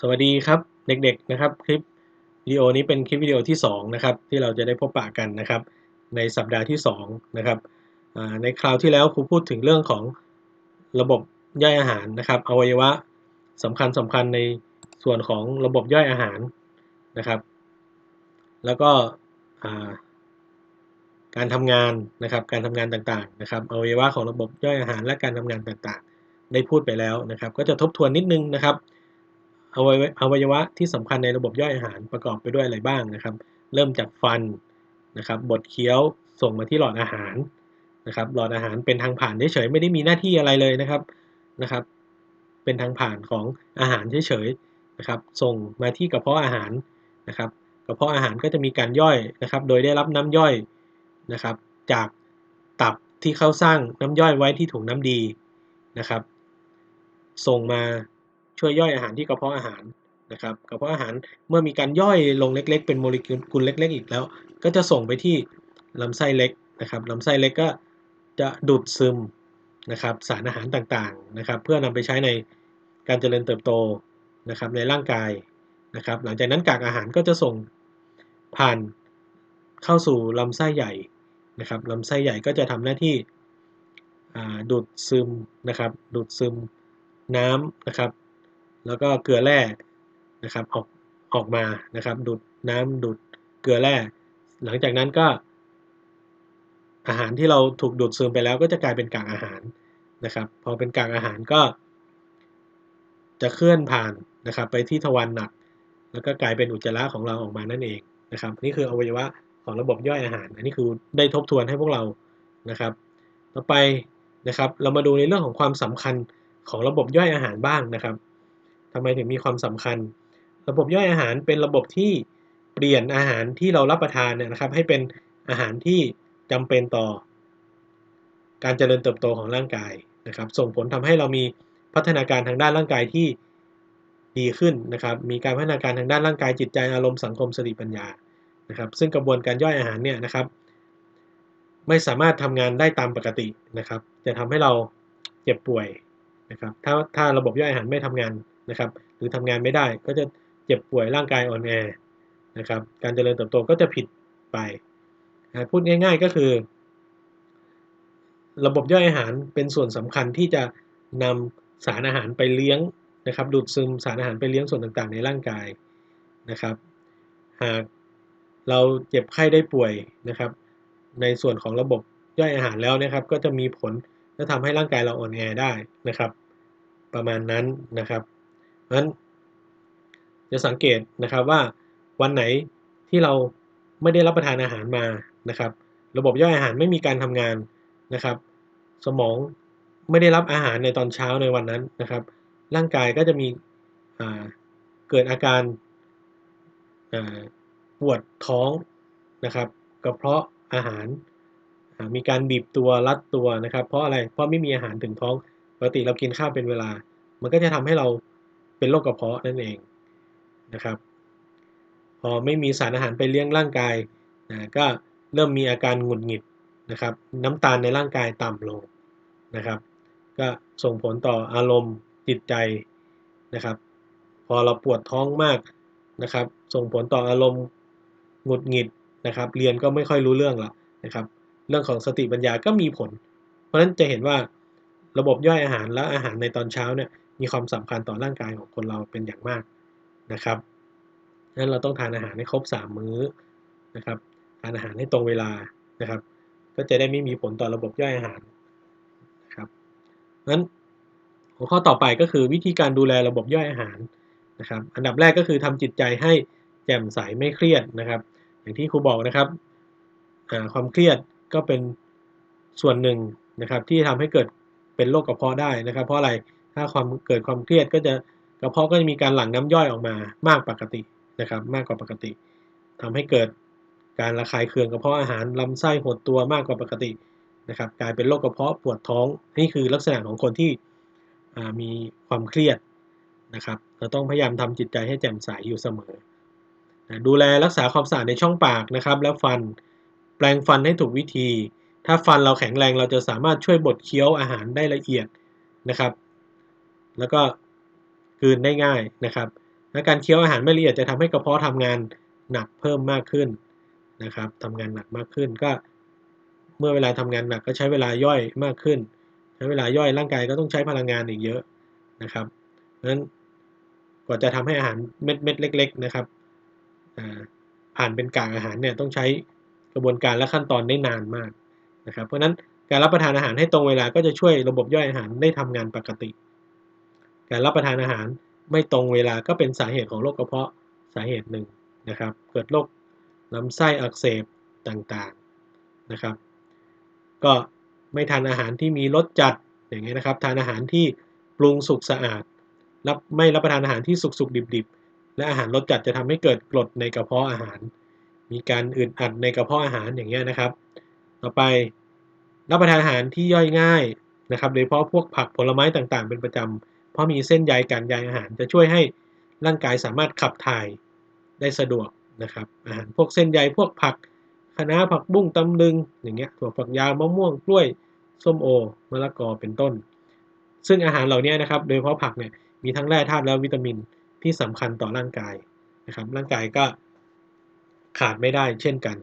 สวัสดีครับเด็กๆนะครับคลิปวิดีโอนี้เป็นคลิปวิดีโอที่2นะครับที่เราจะได้พบปะกันนะครับ ในสัปดาห์ที่2นะครับในคราวที่แล้วครูพูดถึงเรื่องของระบบย่อยอาหารนะครับอวัยวะสำคัญสำคัญในส่วนของระบบย่อยอาหารนะครับ แล้วก็การทำงานนะครับการทำงานต่างๆนะครับอวัยวะของระบบย่อยอาหารและการทำงานต่างๆ ได้พูดไปแล้วนะครับ ก็จะทบทวนนิดนึงนะครับ อวัยวะที่สำคัญในระบบย่อยอาหารประกอบไปด้วยอะไรบ้างนะครับ เริ่มจากฟันนะครับบดเคี้ยวส่งมาที่หลอดอาหารนะครับ หลอดอาหารเป็นทางผ่านเฉยๆไม่ได้มีหน้าที่อะไรเลยนะครับนะครับ เป็นทางผ่านของอาหารเฉยๆนะครับ ส่งมาที่กระเพาะอาหารนะครับ กระเพาะอาหารก็จะมีการย่อยนะครับ โดยได้รับน้ำย่อยนะครับ จากตับที่เขาสร้างน้ำย่อยไว้ที่ถุงน้ำดีนะครับ ส่งมา ช่วยย่อยอาหารที่กระเพาะอาหารนะครับกระเพาะอาหารเมื่อมีการย่อยลงเล็ก ๆ เป็นโมเลกุลเล็ก ๆ อีกแล้ว ก็จะส่งไปที่ลำไส้เล็กนะครับลำไส้เล็กก็จะดูดซึมนะครับสารอาหารต่างๆนะครับ เพื่อนำไปใช้ในการเจริญเติบโตนะครับในร่างกายนะครับ หลังจากนั้นกากอาหารก็จะส่งผ่านเข้าสู่ลำไส้ใหญ่นะครับลำไส้ใหญ่ก็จะทำหน้าที่ดูดซึมนะครับดูดซึมน้ำนะครับ แล้วก็เกลือแร่นะครับออกออกมานะครับดูดน้ำดูดเกลือแร่หลังจากนั้นก็ อาหารที่เราถูกดูดซึมไปแล้วก็จะกลายเป็นกากอาหารนะครับ พอเป็นกากอาหารก็ จะเคลื่อนผ่านนะครับ ไปที่ทวารหนัก แล้วก็กลายเป็นอุจจาระของเราออกมานั่นเองนะครับ นี่คืออวัยวะของระบบย่อยอาหาร อันนี้คือได้ทบทวนให้พวกเรานะครับ ต่อไปนะครับ เรามาดูในเรื่องของความสำคัญของระบบย่อยอาหารบ้างนะครับ ทำไมถึงมีความสำคัญ ระบบย่อยอาหารเป็นระบบที่เปลี่ยนอาหารที่เรารับประทานเนี่ยนะครับ ให้เป็นอาหารที่จำเป็นต่อ การเจริญเติบโตของร่างกายนะครับ ส่งผลทำให้เรามีพัฒนาการทางด้านร่างกายที่ดีขึ้นนะครับ มีการพัฒนาการทางด้านร่างกายจิตใจอารมณ์สังคมสติปัญญานะครับ ซึ่งกระบวนการย่อยอาหารเนี่ยนะครับ ไม่สามารถทำงานได้ตามปกตินะครับ จะทำให้เราเจ็บป่วยนะครับ ถ้าถ้าระบบย่อยอาหารไม่ทำงาน นะครับหรือทำงานไม่ได้ก็จะเจ็บป่วยร่างกายอ่อนแอนะครับการเจริญเติบโตก็จะผิดไปพูดง่ายๆก็คือ ระบบย่อยอาหารเป็นส่วนสำคัญที่จะนำสารอาหารไปเลี้ยงนะครับดูดซึมสารอาหารไปเลี้ยงส่วนต่างๆ ในร่างกายนะครับหากเราเจ็บไข้ได้ป่วยนะครับ ในส่วนของระบบย่อยอาหารแล้วนะครับ ก็จะมีผลจะทำให้ร่างกายเราอ่อนแอได้นะครับ ประมาณนั้นนะครับ นั้นจะสังเกตนะครับว่าวันไหนที่เราไม่ได้รับประทานอาหารมานะครับ ระบบย่อยอาหารไม่มีการทำงานนะครับ สมองไม่ได้รับอาหารในตอนเช้าในวันนั้นนะครับ ร่างกายก็จะมีเกิดอาการปวดท้องนะครับกระเพาะอาหาร มีการบีบตัวรัดตัวนะครับ เพราะอะไรเพราะไม่มีอาหารถึงท้องปกติเรากินข้าวเป็นเวลา มันก็จะทำให้เรา เป็นโรคกระเพาะนั่นเองนะครับ พอไม่มีสารอาหารไปเลี้ยงร่างกายนะก็เริ่มมีอาการหงุดหงิดนะครับ น้ำตาลในร่างกายต่ำลงนะครับ ก็ส่งผลต่ออารมณ์จิตใจนะครับ พอเราปวดท้องมากนะครับ ส่งผลต่ออารมณ์หงุดหงิดนะครับ เรียนก็ไม่ค่อยรู้เรื่องละนะครับ เรื่องของสติปัญญาก็มีผล เพราะฉะนั้นจะเห็นว่า ระบบย่อยอาหารและอาหารในตอนเช้าเนี่ยมีความสำคัญต่อร่างกายของคนเราเป็นอย่างมากนะครับนั้นเราต้องทานอาหารให้ครบ 3 มื้อนะครับทานอาหารให้ตรงเวลานะครับ ก็จะได้ไม่มีผลต่อระบบย่อยอาหารนะครับนั้นหัวข้อต่อไปก็คือวิธีการดูแลระบบย่อยอาหารนะครับ อันดับแรกก็คือทำจิตใจให้แจ่มใสไม่เครียดนะครับ อย่างที่ครูบอกนะครับความเครียดก็เป็นส่วนหนึ่งนะครับที่ทำให้เกิด เป็นโรคกระเพาะได้นะครับ เพราะอะไรถ้าความเกิดความเครียดก็จะกระเพาะก็จะมีการหลั่งน้ำย่อยออกมามากปกตินะครับ มากกว่าปกติทำให้เกิดการระคายเคืองกระเพาะอาหารลำไส้หดตัวมากกว่าปกตินะครับ กลายเป็นโรคกระเพาะปวดท้องนี่คือลักษณะของคนที่มีความเครียดนะครับ เราต้องพยายามทำจิตใจให้แจ่มใสอยู่เสมอดูแลรักษาความสะอาดในช่องปากนะครับ แล้วฟันแปลงฟันให้ถูกวิธี ถ้าฟันเราแข็งแรงเราจะสามารถช่วยบดเคี้ยวอาหารได้ละเอียดนะครับ แล้วก็คืนได้ง่ายนะครับ และการเคี้ยวอาหารไม่ละเอียดจะทำให้กระเพาะทำงานหนักเพิ่มมากขึ้นนะครับทำงานหนักมากขึ้นก็ เมื่อเวลาทำงานหนักก็ใช้เวลาย่อยมากขึ้น ใช้เวลาย่อยร่างกายก็ต้องใช้พลังงานอีกเยอะนะครับเพราะฉะนั้นกว่าจะทำให้อาหารเม็ดเม็ดเล็ก ๆนะครับผ่านเป็นกากอาหารเนี่ยต้องใช้กระบวนการและขั้นตอนได้นานมาก นะครับเพราะนั้นการรับประทานอาหารให้ตรงเวลาก็จะช่วยระบบย่อยอาหารได้ทำงานปกติ การรับประทานอาหารไม่ตรงเวลาก็เป็นสาเหตุของโรคกระเพาะสาเหตุหนึ่งนะครับ เกิดโรคลำไส้อักเสบต่างๆนะครับ ก็ไม่ทานอาหารที่มีรสจัดอย่างเงี้ยนะครับ ทานอาหารที่ปรุงสุกสะอาดรับไม่รับประทานอาหารที่สุกๆดิบๆ และอาหารรสจัดจะทำให้เกิดกรดในกระเพาะอาหาร มีการอึดอัดในกระเพาะอาหารอย่างเงี้ยนะครับ ต่อไปรับประทานอาหารที่ย่อยง่ายนะครับ โดยเฉพาะพวกผักผลไม้ต่างๆ เป็นประจำ เพราะมีเส้นใยการใยอาหาร จะช่วยให้ร่างกายสามารถขับถ่ายได้สะดวกนะครับ อาหารพวกเส้นใยพวกผักคะน้าผักบุ้งตำลึงอย่างเงี้ยถั่วฝักยาวมะม่วงกล้วยส้มโอมะละกอเป็นต้น ซึ่งอาหารเหล่านี้นะครับ โดยเฉพาะผักเนี่ยมีทั้งแร่ธาตุและวิตามินที่สำคัญต่อร่างกายนะครับ ร่างกายก็ขาดไม่ได้เช่นกัน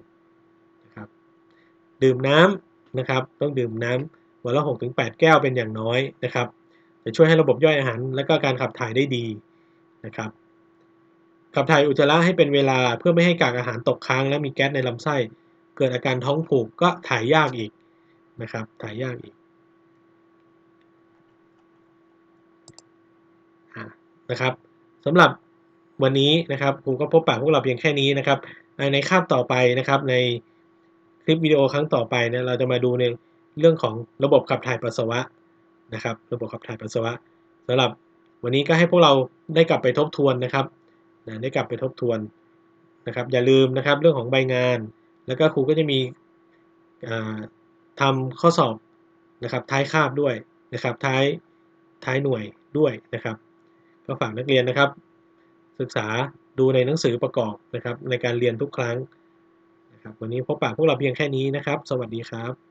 ดื่มน้ำนะครับ ต้องดื่มน้ำวันละ 6-8 แก้วเป็นอย่างน้อยนะครับ จะช่วยให้ระบบย่อยอาหาร และก็การขับถ่ายได้ดีนะครับ ขับถ่ายอุจจาระให้เป็นเวลาเพื่อไม่ให้กากอาหารตกค้าง และมีแก๊สในลำไส้ เกิดอาการท้องผูกก็ถ่ายยากอีกนะครับ ถ่ายยากอีกนะครับสำหรับวันนี้นะครับครูก็พบปะพวกเราเพียงแค่นี้นะครับ ในคาบต่อไปนะครับใน คลิปวิดีโอครั้งต่อไปเนี่ยเราจะมาดูในเรื่องของระบบขับถ่ายปัสสาวะนะครับ ระบบขับถ่ายปัสสาวะสำหรับวันนี้ก็ให้พวกเราได้กลับไปทบทวนนะครับได้กลับไปทบทวนนะครับ อย่าลืมนะครับเรื่องของใบงาน แล้วก็ครูก็จะมีทำข้อสอบนะครับท้ายคาบด้วยนะครับ ท้ายท้ายหน่วยด้วยนะครับ ก็ฝากนักเรียนนะครับ ศึกษาดูในหนังสือประกอบนะครับ ในการเรียนทุกครั้ง ครับวันนี้พบปะพวกเราเพียงแค่นี้นะครับ สวัสดีครับ